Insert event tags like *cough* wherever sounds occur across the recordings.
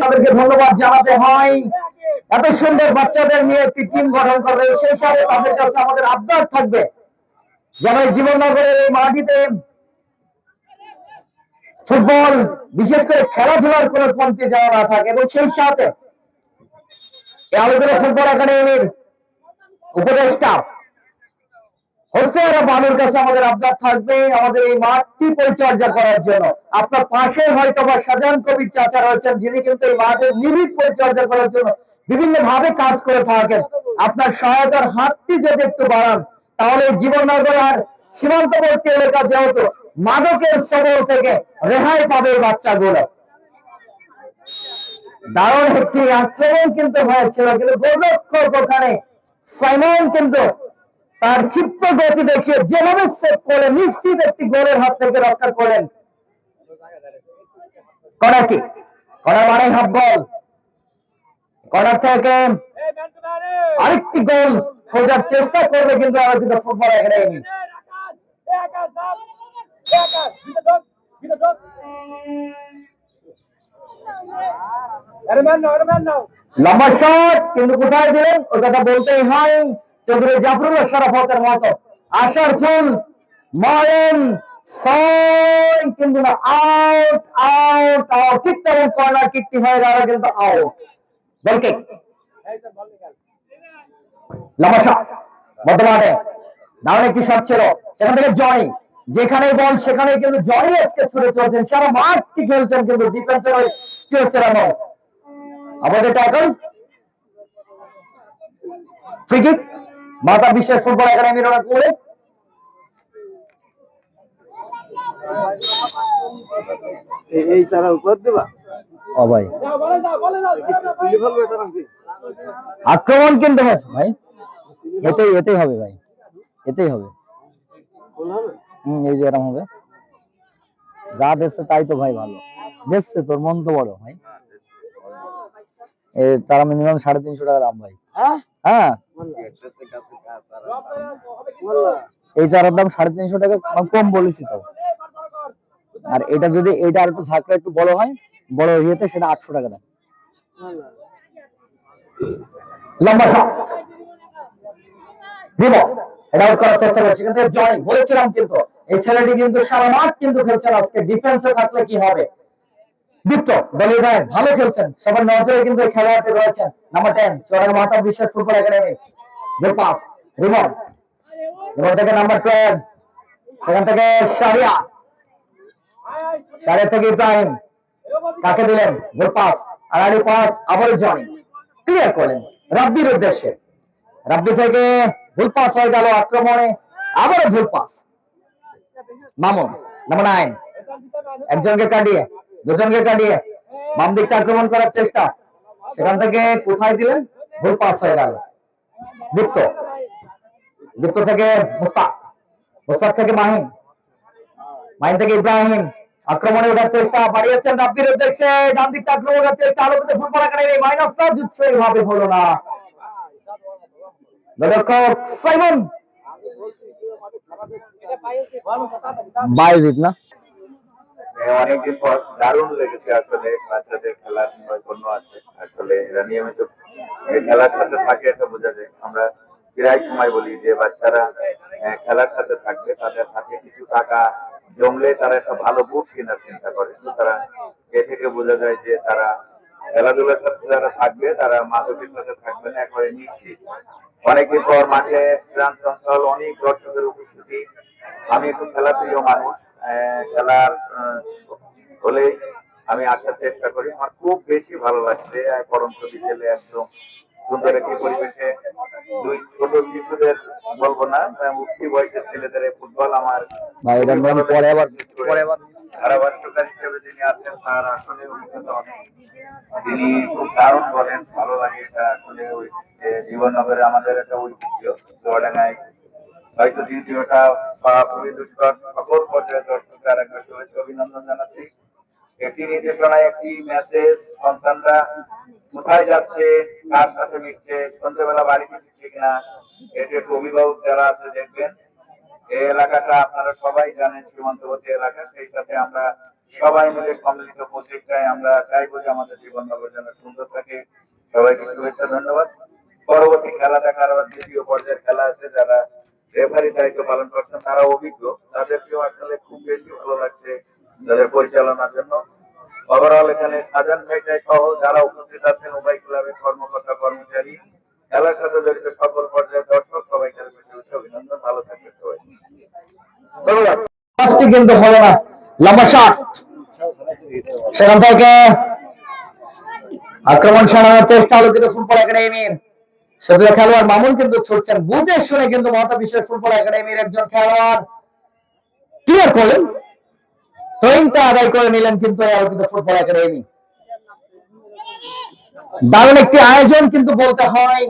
তাদেরকে ধন্যবাদ জানাতে হয়। এত সুন্দর বাচ্চাদের নিয়ে একটি টিম গঠন করবে, সেই সাথে তাদের কাছে আমাদের আবদার থাকবে। যেন জীবননগরের এই মাটিতে ফুটবল, বিশেষ করে খেলাধুলার কোন পন্থী যাওয়া না থাকে, এবং সেই সাথে আলোচনা ফুটবল একাডেমির উপদেষ্টা হোসেন বানুর কাছে আমাদের কিন্তু এই বিভিন্ন ভাবে কাজ করে থাকেন। আপনার সহায়তার হাতটি যদি একটু বাড়ান, তাহলে জীবননগর আর সীমান্তবর্তী এলাকা যেহেতু মাদকের সবল থেকে রেহাই পাবে বাচ্চাগুলো। দারুণ একটি আক্রমণ কিন্তু হয়েছিল, কিন্তু গোলরক্ষক ওখানে সাইমন কিন্তু তার ক্ষিপ্ত গতি দেখিয়ে যেভাবে সেভ করে নিশ্চিত একটি গোলের হাত থেকে রক্ষা করেন কর্নার কি? কর্নার মানে হাফ গোল থেকে আরেকটি গোল খোঁজার চেষ্টা করবে কিন্তু ফুটবল একাডেমি। লম্বা শট, কিন্তু কোথায় দিলেন? ওই কথা বলতেই হয়। চৌধুরী জাফরুল্লাহ শরাফতের মতো আশার ফুল ময়ন কিন্তু না আউট আউট আউট ঠিক তেমন কর্নার কিন্তু আউট বল কিক লম্বা শট দারুণ একটি শট ছিল? সেখান থেকে জনি। যেখানে বল সেখানে কিন্তু জনি আজকে ছুটে চলছেন। সারা মাঠটি খেলছেন কিন্তু ডিফেন্সের ওই কি হচ্ছে না আমাদের ট্যাকল মাতা বিশ্বের ফুটবল একাডেমির ওরা করে এই সারা উপর দেবা? ও ভাই। আক্রমণ কিন্তু ভাই। এতেই এতেই হবে ভাই। এতেই হবে। হম এই যে এরকম হবে। যা দেখছে তাই তো ভাই ভালো। দেখছে তোর মন তো বড় ভাই। তারা মিনিমাম সাড়ে তিনশো টাকা দাম ভাই। হ্যাঁ? হ্যাঁ। এই দাম সাড়ে তিনশো টাকা কম- কম বলেছি তো। আর এটা যদি এটা আর একটু একটু বড় হয়, বড় ইয়েতে সেটা আটশো টাকা লম্বা দিব। করার চেষ্টা কিন্তু জয় বলেছিলাম কিন্তু। এই ছেলেটি কিন্তু সারা মাঠ কিন্তু খেলছেন। আজকে ডিফেন্সে থাকলে কি হবে? গায়ে ভালো খেলছেন। সবার নজরে কিন্তু এই রয়েছেন নাম্বার টেন চোরের বিশ্বের ফুটবল একাডেমি পাস রিমন। থেকে নাম্বার টুয়েলভ সেখান থেকে শারিয়া শারিয়া থেকে ইব্রাহিম। কাকে দিলেন? গোল পাস আর আড়ি পাস আবার জনি ক্লিয়ার করলেন। রাব্বির উদ্দেশ্যে। রাব্বি থেকে ভুল পাস হয়ে গেল আক্রমণে। আবারও ভুল পাস মামুন নাম্বার নাইন একজনকে কাটিয়ে দুজনকে কাটিয়ে বাম দিকটা আক্রমণ করার চেষ্টা। সেখান থেকে কোথায় দিলেন? ভুল পাস হয়ে গেল। দীপ্ত দীপ্ত থেকে মুস্তাক। মুস্তাক থেকে মাহিন। মাহিন থেকে ইব্রাহিম। আক্রমণে ওঠার চেষ্টা বাড়িয়েছেন রাব্বির উদ্দেশ্যে। ডান দিকটা আক্রমণ করার চেষ্টা। আলোকিত ফুটবল একাডেমি মাইনাস না দিচ্ছে এইভাবে হলো না। সাইমন! বাইজিত না? অনেকদিন পর দারুণ লেগেছে আসলে বাচ্চাদের খেলার নৈপুণ্য আছে। আসলে এরা নিয়মিত খেলার সাথে থাকে এটা বোঝা যায়। আমরা প্রায় সময় বলি যে বাচ্চারা খেলার সাথে থাকবে তাদের হাতে কিছু টাকা জমলে তারা একটা ভালো বুট কেনার চিন্তা করে। তো তারা এ থেকে বোঝা যায় যে তারা খেলাধুলার সাথে যারা থাকবে, তারা মাদকের সাথে থাকবে না, একবারে নিশ্চিত। অনেকদিন পর মাঠে প্রাণ চঞ্চল অনেক দর্শকের উপস্থিতি। আমি একটু খেলা প্রিয় মানুষ খেলার হলে আমি আসার চেষ্টা করি। আমার খুব বেশি ভালো লাগছে পরন্ত বিকেলে একদম সুন্দর একটি পরিবেশে দুই ছোট শিশুদের বলব না মুক্তি বয়সের ছেলেদের ফুটবল আমার পরে আবার পরে আবার ধারাভাষ্যকার হিসেবে যিনি আছেন তার আসলে অনেক তিনি খুব দারুণ বলেন ভালো লাগে এটা আসলে ওই জীবননগরে আমাদের একটা ঐতিহ্য চুয়াডাঙ্গায় হয়তো দ্বিতীয়টা বা খুবই দুষ্কর সকল পর্যায়ে দর্শকদের একটা শুভেচ্ছা অভিনন্দন জানাচ্ছি। একটি নির্দেশনায় একটি মেসেজ সন্তানরা কোথায় যাচ্ছে, কার সাথে মিশছে, সন্ধ্যেবেলা বাড়িতে ফিরছে কিনা, এটি একটু অভিভাবক যারা আছে দেখবেন। এই এলাকাটা আপনারা সবাই জানেন, সীমান্তবর্তী এলাকা, সেই সাথে আমরা সবাই মিলে সম্মিলিত প্রচেষ্টায় আমরা চাইব যে আমাদের জীবন নগর যেন সুন্দর থাকে। সবাইকে শুভেচ্ছা, ধন্যবাদ। পরবর্তী খেলা দেখার আবার দ্বিতীয় পর্যায়ের খেলা আছে, যারা রেফারি দায়িত্ব পালন করছেন, তারা অভিজ্ঞ। তাদেরকেও আসলে খুব বেশি ভালো লাগছে তাদের পরিচালনার জন্য। ওভারঅল এখানে সাজান মেঘাই সহ যারা উপস্থিত আছেন, উভয় ক্লাবের কর্মকর্তা, কর্মচারী, খেলার সাথে জড়িত সকল পর্যায়ের দর্শক, সবাইকে অভিনন্দন। ভালো থাকবে সবাই। কিন্তু হলো না। লম্বা শট সেখান থেকে আক্রমণ সারানোর চেষ্টা হলো কিন্তু ফুটবল একাডেমির শুধু খেলোয়াড় মামুন কিন্তু ছুটছেন। বুঝে শুনে কিন্তু মহাতা বিশ্বের ফুটবল একাডেমির একজন খেলোয়াড় ক্লিয়ার করলেন। থ্রোইংটা আদায় করে নিলেন কিন্তু আলোকিত ফুটবল একাডেমি। দারুণ একটি আয়োজন কিন্তু বলতে হয়।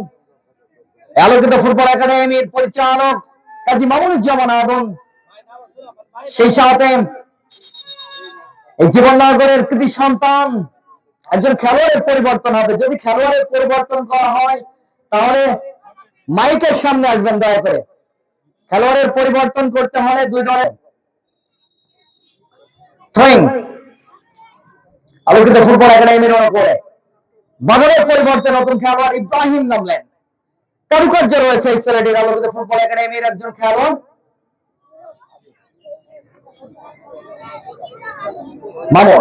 আলোকিত ফুটবল একাডেমির পরিচালক কাজী মামুনুজ্জামান আদম সেই সাথে এই জীবননগরের কৃতি সন্তান একজন খেলোয়াড়ের পরিবর্তন হবে। যদি খেলোয়াড়ের পরিবর্তন করা হয় তাহলে মাইকের সামনে আসবেন দয়া করে। খেলোয়াড়ের পরিবর্তন করতে হলে দুই দলের আলোকিত ফুটবল একাডেমির করে বাজারের পরিবর্তে নতুন খেলোয়াড় ইব্রাহিম নামলেন। কারুকার্য রয়েছে এই ছেলেটির আলোকিত ফুটবল একাডেমির একজন খেলোয়াড়। মামুন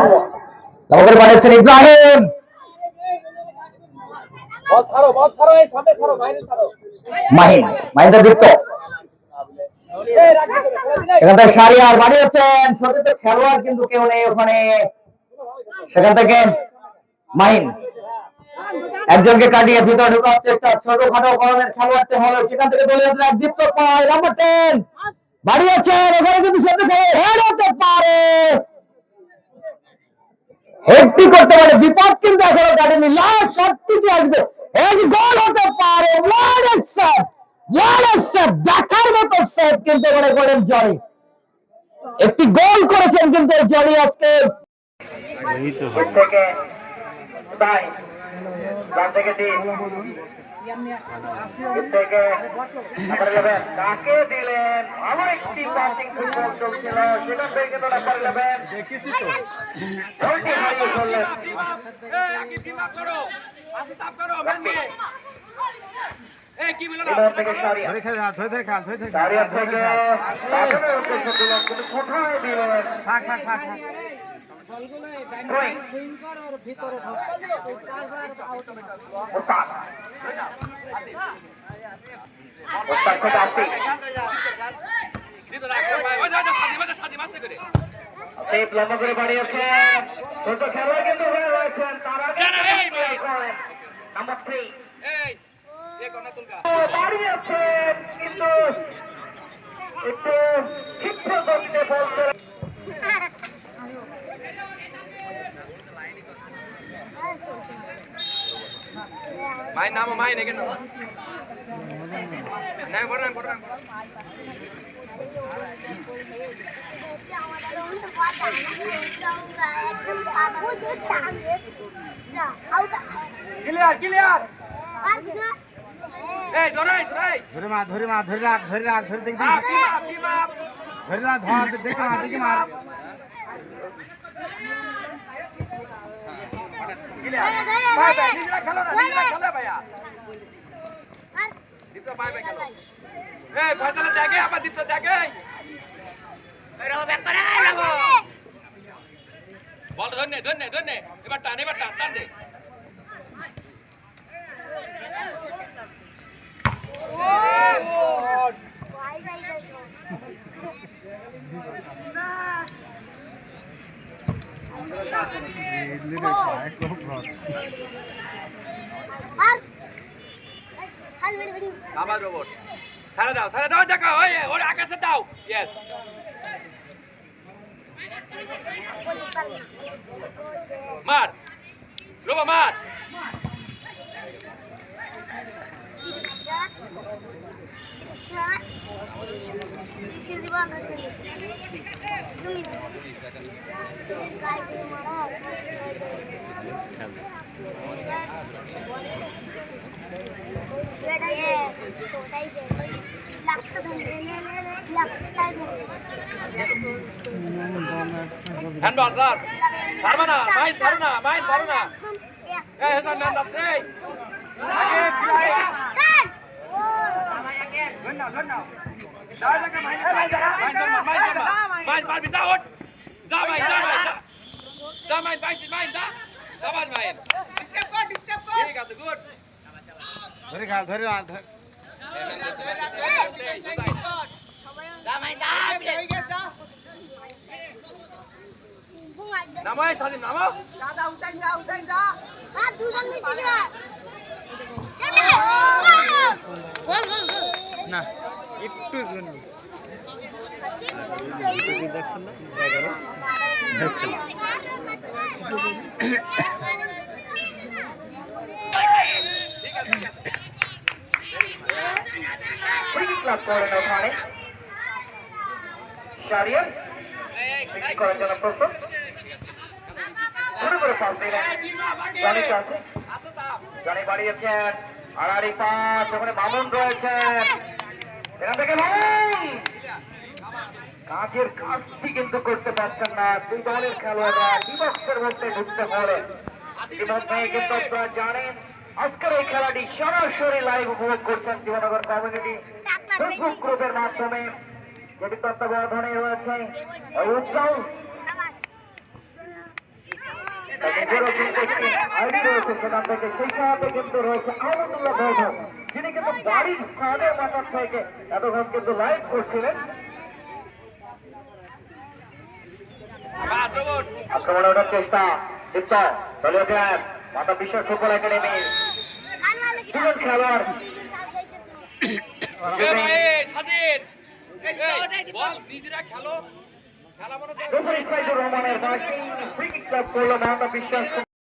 নবগর বানিয়েছেন ইব্রাহিম বল ছাড়ো বল ছাড়ো এই সামনে ছাড়ো বাইরে ছাড়ো মাহিন মাহিন্দা দীপ্ত। সেখান থেকে সারিয়ার বাড়িয়েছেন সতীর্থ খেলোয়াড় কিন্তু কেউ নেই ওখানে। সেখান থেকে মাহিন একজনকে কাটিয়ে ভিতরে ঢোকার চেষ্টা ছোটখাটো ধরনের খেলোয়াড়তে হলো। সেখান থেকে দলীয় প্লেয়ার দীপ্ত পায় নাম্বার টেন বাড়িয়েছেন ওখানে কিন্তু সত্যি হেড হতে পারে। হেডটি করতে পারে বিপদ কিন্তু এখনও কাটেনি। লাস্ট শটটি আসবে। এই গোল হতে পারে দেখার মতো সেভ কিন্তু মনে করেন জনি। একটি গোল করেছেন কিন্তু এই জনি আজকে। থেকে তাই ডান থেকে তিন থেকে নাম্বার 11 তাকে দিলেন আবার একটি পাসিং ফুটবল চলছিল সেখান থেকে কিন্তু নাম্বার 11 দেখেছি তো গোলটি হারিয়ে ফেললেন কোথায় দিলেন নাম্বার থ্রি বাড়িয়েছেন কিন্তু একটু গতিতে বলতে মায়ের নাম মায়ের এখানে না বড় বড় ক্লিয়ার ক্লিয়ার এই ধরাই ধরাই ধরে মার ধরে মার ধরে রাখ ধরে রাখ ধরে দেখবি ধরে রাখ ধর দেখে মার দেখে মার ভাই ভাই নিজরা খেলো না নিজরা খেলো ভাইয়া। দীপ্ত ভাই ভাই খেলো। এই ফয়সালা জাগে আবার দীপ্ত জাগে বল ধরনে ধরনে ধরনে। এবার টান এবার টান টান দে। *laughs* আবার রোবট সারা দাও সারা দাও দেখো ওর আকাশে দাও ইয়েস মার। রোবা মার। হ্যান্ডবল ধর ছাড়বা না মাইন ছাড়ো না মাইন ছাড়ো না এই হেসান ম্যান দাস এই আগে ফিরাই ধর না ধর না দাও জায়গা মাইন মাইন ধর মাইন ধর মাইন পারবি যা ওঠ যা মাইন যা মাইন যা যা মাইন পাইছিস মাইন যা যাবার মাইন ঠিক আছে গুড ধরে খেল ধরে রাখ ধরে নামো এই সাজিম নামো না একটু জন্য ঠিক আছে ঠিক আছে ফ্রি ক্লাস করেন ওখানে শারিয়ার ফ্রি করার জন্য। প্রস্তুত শুরু করে পাস দিলেন জনি দাও জনি বাড়িয়েছেন পাঁচ ওখানে মামুন রয়েছেন কাজের কাজটি কিন্তু করতে পারছেন না। দুই দলের খেলোয়াড়রা বিভক্তের মধ্যে ঢুকতে পারে কিন্তু আপনারা জানেন, আজকের এই খেলাটি সরাসরি লাইভ উপভোগ করছেন জীবনগর কমিউনিটি ফেসবুক গ্রুপের মাধ্যমে। যেটি তত্ত্বাবধানে রয়েছে উজ্জ্বল আইডি রয়েছে সেখান থেকে। সেই সাথে কিন্তু রয়েছে আহমদুল্লাহ বৈঠক কিন্তু বাড়ির ছাদের মাথার থেকে এতক্ষণ কিন্তু লাইভ করছিলেন। আক্রমণে ওঠার চেষ্টা। দীপ্ত দলীয় প্লেয়ার মাতা বিশ্ব ফুটবল একাডেমি। দুজন খেলোয়াড়। মনে রহমানের বাসী ফ্রি ক্লাব করল মাতা বিশ্বাস